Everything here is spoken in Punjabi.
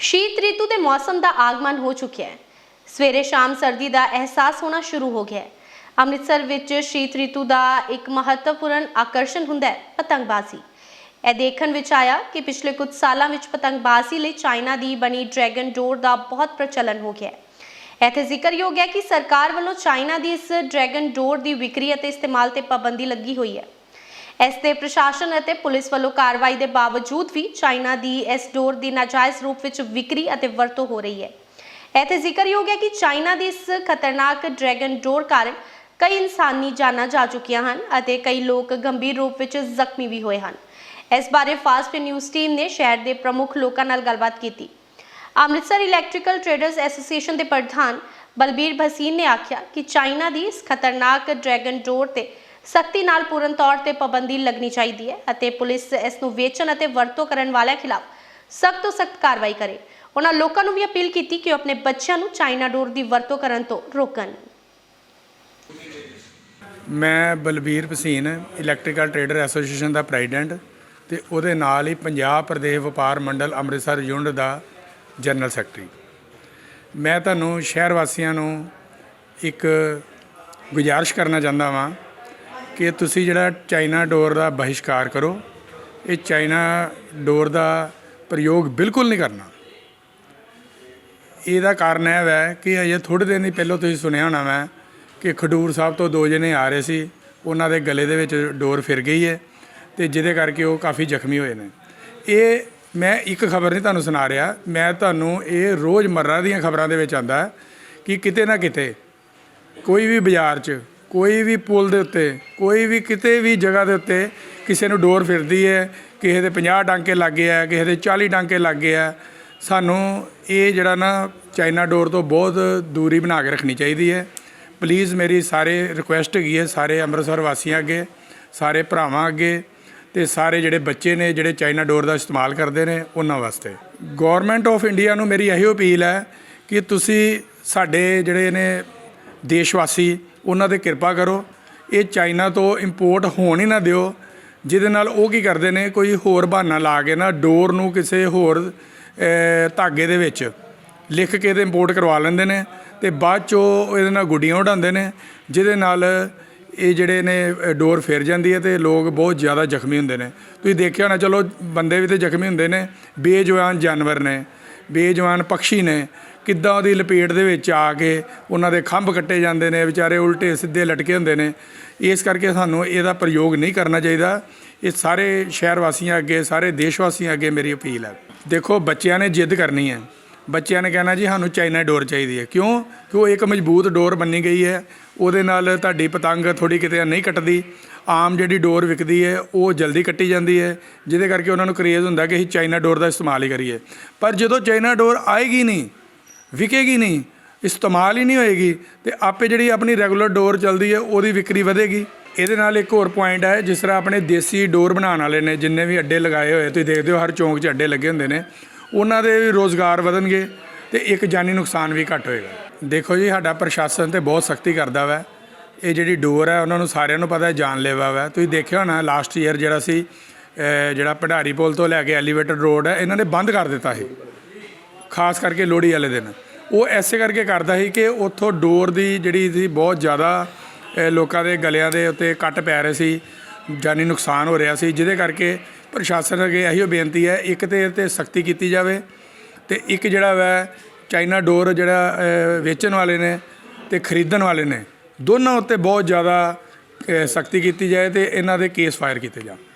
ਸ਼ੀਤ ਰਿਤੂ ਦੇ ਮੌਸਮ ਦਾ ਆਗਮਨ ਹੋ ਚੁੱਕਿਆ ਹੈ। ਸਵੇਰੇ ਸ਼ਾਮ ਸਰਦੀ ਦਾ ਅਹਿਸਾਸ ਹੋਣਾ ਸ਼ੁਰੂ ਹੋ ਗਿਆ ਹੈ। ਅੰਮ੍ਰਿਤਸਰ ਵਿੱਚ ਸ਼ੀਤ ਰਿਤੂ ਦਾ ਇੱਕ ਮਹੱਤਵਪੂਰਨ ਆਕਰਸ਼ਣ ਹੁੰਦਾ ਹੈ, ਪਤੰਗਬਾਜ਼ੀ। ਇਹ ਦੇਖਣ ਵਿੱਚ ਆਇਆ ਕਿ ਪਿਛਲੇ ਕੁਝ ਸਾਲਾਂ ਵਿੱਚ ਪਤੰਗਬਾਜ਼ੀ ਲਈ ਚਾਈਨਾ ਦੀ ਬਣੀ ਡਰੈਗਨ ਡੋਰ ਦਾ ਬਹੁਤ ਪ੍ਰਚਲਨ ਹੋ ਗਿਆ ਹੈ। ਇੱਥੇ ਜ਼ਿਕਰਯੋਗ ਹੈ ਕਿ ਸਰਕਾਰ ਵੱਲੋਂ ਚਾਈਨਾ ਦੀ ਇਸ ਡਰੈਗਨ ਡੋਰ ਦੀ ਵਿਕਰੀ ਅਤੇ ਇਸਤੇਮਾਲ ਤੇ ਪਾਬੰਦੀ ਲੱਗੀ ਹੋਈ ਹੈ। ਇਸ ਤੇ ਪ੍ਰਸ਼ਾਸਨ ਅਤੇ ਪੁਲਿਸ ਵੱਲੋਂ ਕਾਰਵਾਈ ਦੇ ਬਾਵਜੂਦ ਵੀ ਚਾਈਨਾ ਦੀ ਇਸ ਡੋਰ ਦੀ ਨਾਜਾਇਜ਼ ਰੂਪ ਵਿੱਚ ਵਿਕਰੀ ਅਤੇ ਵਰਤੋਂ ਹੋ ਰਹੀ ਹੈ। ਇੱਥੇ ਜ਼ਿਕਰਯੋਗ ਹੈ ਕਿ ਚਾਈਨਾ ਦੀ ਇਸ ਖਤਰਨਾਕ ਡਰੈਗਨ ਡੋਰ ਕਾਰਨ ਕਈ ਇਨਸਾਨੀ ਜਾਨਾਂ ਜਾ ਚੁੱਕੀਆਂ ਹਨ ਅਤੇ ਕਈ ਲੋਕ ਗੰਭੀਰ ਰੂਪ ਵਿੱਚ ਜ਼ਖਮੀ ਵੀ ਹੋਏ ਹਨ। ਇਸ ਬਾਰੇ ਫਾਸਟ ਨਿਊਜ਼ ਟੀਮ ਨੇ ਸ਼ਹਿਰ ਦੇ ਪ੍ਰਮੁੱਖ ਲੋਕਾਂ ਨਾਲ ਗੱਲਬਾਤ ਕੀਤੀ। ਅੰਮ੍ਰਿਤਸਰ ਇਲੈਕਟ੍ਰੀਕਲ ਟ੍ਰੇਡਰਸ ਐਸੋਸੀਏਸ਼ਨ ਦੇ ਪ੍ਰਧਾਨ ਬਲਬੀਰ ਭਸੀਨ ਨੇ ਆਖਿਆ ਕਿ ਚਾਈਨਾ ਦੀ ਇਸ ਖਤਰਨਾਕ ਡਰੈਗਨ ਡੋਰ ਤੇ ਸਖਤੀ ਨਾਲ ਪੂਰਨ ਤੌਰ ਤੇ ਪਾਬੰਦੀ ਲੱਗਣੀ ਚਾਹੀਦੀ ਹੈ ਅਤੇ ਪੁਲਿਸ ਇਸ ਨੂੰ ਵੇਚਣ ਅਤੇ ਵਰਤੋਂ ਕਰਨ ਵਾਲਿਆਂ ਖਿਲਾਫ ਸਖਤ ਤੋਂ ਸਖਤ ਕਾਰਵਾਈ ਕਰੇ। ਉਹਨਾਂ ਲੋਕਾਂ ਨੂੰ ਵੀ ਅਪੀਲ ਕੀਤੀ ਕਿ ਉਹ ਆਪਣੇ ਬੱਚਿਆਂ ਨੂੰ ਚਾਈਨਾ ਡੋਰ ਦੀ ਵਰਤੋਂ ਕਰਨ ਤੋਂ ਰੋਕਣ। ਮੈਂ Balbir Bhasin electrical trader association ਦਾ ਪ੍ਰੈਜ਼ੀਡੈਂਟ ਤੇ ਉਹਦੇ ਨਾਲ ਹੀ ਪੰਜਾਬ ਪ੍ਰਦੇਸ਼ ਵਪਾਰ ਮੰਡਲ ਅੰਮ੍ਰਿਤਸਰ ਯੂਨਿਟ ਦਾ ਜਨਰਲ ਸੈਕਟਰੀ ਮੈਂ ਤੁਹਾਨੂੰ ਸ਼ਹਿਰ ਵਾਸੀਆਂ ਨੂੰ ਇੱਕ ਗੁਜ਼ਾਰਿਸ਼ ਕਰਨਾ ਚਾਹੁੰਦਾ ਵਾਂ ਕਿ ਤੁਸੀਂ ਜਿਹੜਾ ਚਾਈਨਾ ਡੋਰ ਦਾ ਬਹਿਸ਼ਕਾਰ ਕਰੋ, ਇਹ ਚਾਈਨਾ ਡੋਰ ਦਾ ਪ੍ਰਯੋਗ ਬਿਲਕੁਲ ਨਹੀਂ ਕਰਨਾ। ਇਹਦਾ ਕਾਰਨ ਇਹ ਹੈ ਕਿ ਅਜੇ ਥੋੜੇ ਦਿਨ ਹੀ ਪਹਿਲਾਂ ਤੁਸੀਂ ਸੁਣਿਆ ਹੋਣਾ ਮੈਂ ਕਿ ਖਡੂਰ ਸਾਹਿਬ ਤੋਂ ਦੋ ਜਣੇ ਆ ਰਹੇ ਸੀ, ਉਹਨਾਂ ਦੇ ਗਲੇ ਦੇ ਵਿੱਚ ਡੋਰ ਫਿਰ ਗਈ ਹੈ ਤੇ ਜਿਹਦੇ ਕਰਕੇ ਉਹ ਕਾਫੀ ਜ਼ਖਮੀ ਹੋਏ ਨੇ। ਇਹ ਮੈਂ ਇੱਕ ਖਬਰ ਨਹੀਂ ਤੁਹਾਨੂੰ ਸੁਣਾ ਰਿਹਾ, ਮੈਂ ਤੁਹਾਨੂੰ ਇਹ ਰੋਜ਼ਮਰਰਾ ਦੀਆਂ ਖਬਰਾਂ ਦੇ ਵਿੱਚ ਆਂਦਾ ਕਿ ਕਿਤੇ ਨਾ ਕਿਤੇ ਕੋਈ ਵੀ ਬਾਜ਼ਾਰ 'ਚ ਕੋਈ ਵੀ ਪੁਲ ਦੇ ਉੱਤੇ, ਕੋਈ ਵੀ ਕਿਤੇ ਵੀ ਜਗ੍ਹਾ ਦੇ ਉੱਤੇ ਕਿਸੇ ਨੂੰ ਡੋਰ ਫਿਰਦੀ ਹੈ, ਕਿਸੇ ਦੇ 50 ਡਾਂਕੇ ਲੱਗੇ ਆ, ਕਿਸੇ ਦੇ 40 ਡਾਂਕੇ ਲੱਗੇ ਆ, ਸਾਨੂੰ ਇਹ ਜਿਹੜਾ ਨਾ ਚਾਈਨਾ ਡੋਰ ਤੋਂ ਬਹੁਤ ਦੂਰੀ ਬਣਾ ਕੇ ਰੱਖਣੀ ਚਾਹੀਦੀ ਹੈ। ਪਲੀਜ਼ ਮੇਰੀ ਸਾਰੇ ਰਿਕੁਐਸਟ ਹੈਗੀ ਹੈ, ਸਾਰੇ ਅੰਮ੍ਰਿਤਸਰ ਵਾਸੀਆਂ ਅੱਗੇ, ਸਾਰੇ ਭਰਾਵਾਂ ਅੱਗੇ ਤੇ ਸਾਰੇ ਜਿਹੜੇ ਬੱਚੇ ਨੇ, ਜਿਹੜੇ ਚਾਈਨਾ ਡੋਰ ਦਾ ਇਸਤੇਮਾਲ ਕਰਦੇ ਨੇ, ਉਹਨਾਂ ਵਾਸਤੇ। ਗਵਰਨਮੈਂਟ ਆਫ ਇੰਡੀਆ ਨੂੰ ਮੇਰੀ ਇਹੋ ਅਪੀਲ ਹੈ ਕਿ ਤੁਸੀਂ ਸਾਡੇ ਜਿਹੜੇ ਨੇ ਦੇਸ਼ ਵਾਸੀ ਉਹਨਾਂ ਤੇ ਕਿਰਪਾ ਕਰੋ। ਇਹ ਚਾਈਨਾ ਤੋਂ ਇੰਪੋਰਟ ਹੋਣ ਹੀ ਨਾ ਦਿਓ। ਜਿਹਦੇ ਨਾਲ ਉਹ ਕੀ ਕਰਦੇ ਨੇ, ਕੋਈ ਹੋਰ ਬਹਾਨਾ ਲਾ ਕੇ ਨਾ ਡੋਰ ਨੂੰ ਕਿਸੇ ਹੋਰ ਧਾਗੇ ਦੇ ਵਿੱਚ ਲਿਖ ਕੇ ਤੇ ਇੰਪੋਰਟ ਕਰਵਾ ਲੈਂਦੇ ਨੇ ਤੇ ਬਾਅਦ ਚੋਂ ਇਹਦੇ ਨਾਲ ਗੁੱਡੀਆਂ ਉਡਾਉਂਦੇ ਨੇ, ਜਿਹਦੇ ਨਾਲ ਇਹ ਜਿਹੜੇ ਨੇ ਡੋਰ ਫਿਰ ਜਾਂਦੀ ਹੈ ਤੇ ਲੋਕ ਬਹੁਤ ਜ਼ਿਆਦਾ ਜ਼ਖਮੀ ਹੁੰਦੇ ਨੇ। ਤੁਸੀਂ ਦੇਖਿਆ ਹੋਣਾ, ਚਲੋ ਬੰਦੇ ਵੀ ਤੇ ਜ਼ਖਮੀ ਹੁੰਦੇ ਨੇ। ਬੇਜਵਾਨ ਜਾਨਵਰ ਨੇ, ਬੇਜਵਾਨ ਪੰਛੀ ਨੇ ਕਿੱਦਾਂ ਉਹਦੀ ਲਪੇਟ ਦੇ ਵਿੱਚ ਆ ਕੇ ਉਹਨਾਂ ਦੇ ਖੰਭ ਕੱਟੇ ਜਾਂਦੇ ਨੇ, ਵਿਚਾਰੇ ਉਲਟੇ ਸਿੱਧੇ ਲਟਕੇ ਹੁੰਦੇ ਨੇ। ਇਸ ਕਰਕੇ ਸਾਨੂੰ ਇਹਦਾ ਪ੍ਰਯੋਗ ਨਹੀਂ ਕਰਨਾ ਚਾਹੀਦਾ। ਇਹ ਸਾਰੇ ਸ਼ਹਿਰ ਵਾਸੀਆਂ ਅੱਗੇ, ਸਾਰੇ ਦੇਸ਼ ਵਾਸੀਆਂ ਅੱਗੇ ਮੇਰੀ ਅਪੀਲ ਹੈ। ਦੇਖੋ, ਬੱਚਿਆਂ ਨੇ ਜਿੱਦ ਕਰਨੀ ਹੈ। ਬੱਚਿਆਂ ਨੇ ਕਹਿਣਾ ਜੀ, ਸਾਨੂੰ ਚਾਈਨਾ ਡੋਰ ਚਾਹੀਦੀ ਹੈ। ਕਿਉਂ? ਕਿ ਉਹ ਇੱਕ ਮਜ਼ਬੂਤ ਡੋਰ ਬੰਨੀ ਗਈ ਹੈ। ਉਹਦੇ ਨਾਲ ਤੁਹਾਡੀ ਪਤੰਗ ਥੋੜੀ ਕਿਤੇ ਨਹੀਂ ਕੱਟਦੀ। ਆਮ ਜਿਹੜੀ ਡੋਰ ਵਿਕਦੀ ਹੈ, ਉਹ ਜਲਦੀ ਕੱਟੀ ਜਾਂਦੀ ਹੈ। ਜਿਹਦੇ ਕਰਕੇ ਉਹਨਾਂ ਨੂੰ ਕਰੇਜ਼ ਹੁੰਦਾ ਕਿ ਅਸੀਂ ਚਾਈਨਾ ਡੋਰ ਦਾ ਇਸਤੇਮਾਲ ਹੀ ਕਰੀਏ। ਪਰ ਜਦੋਂ ਚਾਈਨਾ ਡੋਰ ਆਏਗੀ ਨਹੀਂ ਵਿਕੇਗੀ ਨਹੀਂ, ਇਸਤੇਮਾਲ ਹੀ ਨਹੀਂ ਹੋਏਗੀ ਤੇ ਆਪੇ ਜਿਹੜੀ ਆਪਣੀ ਰੈਗੂਲਰ ਡੋਰ ਚੱਲਦੀ ਹੈ, ਉਹਦੀ ਵਿਕਰੀ ਵਧੇਗੀ। ਇਹਦੇ ਨਾਲ ਇੱਕ ਹੋਰ ਪੁਆਇੰਟ ਹੈ, ਜਿਸ ਤਰ੍ਹਾਂ ਆਪਣੇ ਦੇਸੀ ਡੋਰ ਬਣਾਉਣ ਵਾਲੇ ਨੇ, ਜਿੰਨੇ ਵੀ ਅੱਡੇ ਲਗਾਏ ਹੋਏ, ਤੁਸੀਂ ਦੇਖਦੇ ਹੋ ਹਰ ਚੌਂਕ 'ਚ ਅੱਡੇ ਲੱਗੇ ਹੁੰਦੇ ਨੇ, ਉਹਨਾਂ ਦੇ ਵੀ ਰੋਜ਼ਗਾਰ ਵਧਣਗੇ ਤੇ ਇੱਕ ਜਾਨੀ ਨੁਕਸਾਨ ਵੀ ਘੱਟ ਹੋਏਗਾ। ਦੇਖੋ ਜੀ, ਸਾਡਾ ਪ੍ਰਸ਼ਾਸਨ ਤੇ ਬਹੁਤ ਸਖਤੀ ਕਰਦਾ ਵਾ। ਇਹ ਜਿਹੜੀ ਡੋਰ ਹੈ, ਉਹਨਾਂ ਨੂੰ ਸਾਰਿਆਂ ਨੂੰ ਪਤਾ ਹੈ ਜਾਨਲੇਵਾ ਵਾ। ਤੁਸੀਂ ਦੇਖਿਆ ਹੋਣਾ ਲਾਸਟ ਈਅਰ ਜਿਹੜਾ ਸੀ ਜਿਹੜਾ ਭੰਡਾਰੀ ਪੁਲ ਤੋਂ ਲੈ ਕੇ ਐਲੀਵੇਟਰ ਰੋਡ ਹੈ, ਇਹਨਾਂ ਨੇ ਬੰਦ ਕਰ ਦਿੱਤਾ ਸੀ। ਖਾਸ ਕਰਕੇ ਲੋਹੜੀ ਵਾਲੇ ਦਿਨ। ਉਹ ਐਸੇ ਕਰਕੇ ਕਰਦਾ ਸੀ ਕਿ ਉੱਥੋਂ ਡੋਰ ਦੀ ਜਿਹੜੀ ਸੀ ਬਹੁਤ ਜ਼ਿਆਦਾ ਲੋਕਾਂ ਦੇ ਗਲਿਆਂ ਦੇ ਉੱਤੇ ਕੱਟ ਪੈ ਰਹੇ ਸੀ, ਜਾਨੀ ਨੁਕਸਾਨ ਹੋ ਰਿਹਾ ਸੀ। ਜਿਹਦੇ ਕਰਕੇ ਪ੍ਰਸ਼ਾਸਨ ਅੱਗੇ ਇਹੀ ਬੇਨਤੀ ਹੈ, ਇੱਕ ਤੇ ਇਹ ਤੇ ਸਖਤੀ ਕੀਤੀ ਜਾਵੇ ਤੇ ਇੱਕ ਜਿਹੜਾ ਵੈ ਚਾਈਨਾ ਡੋਰ ਜਿਹੜਾ ਵੇਚਣ ਵਾਲੇ ਨੇ ਤੇ ਖਰੀਦਣ ਵਾਲੇ ਨੇ, ਦੋਨਾਂ ਉੱਤੇ ਬਹੁਤ ਜ਼ਿਆਦਾ ਸਖਤੀ ਕੀਤੀ ਜਾਏ ਤੇ ਇਹਨਾਂ ਦੇ ਕੇਸ ਫਾਇਰ ਕੀਤੇ ਜਾਣ।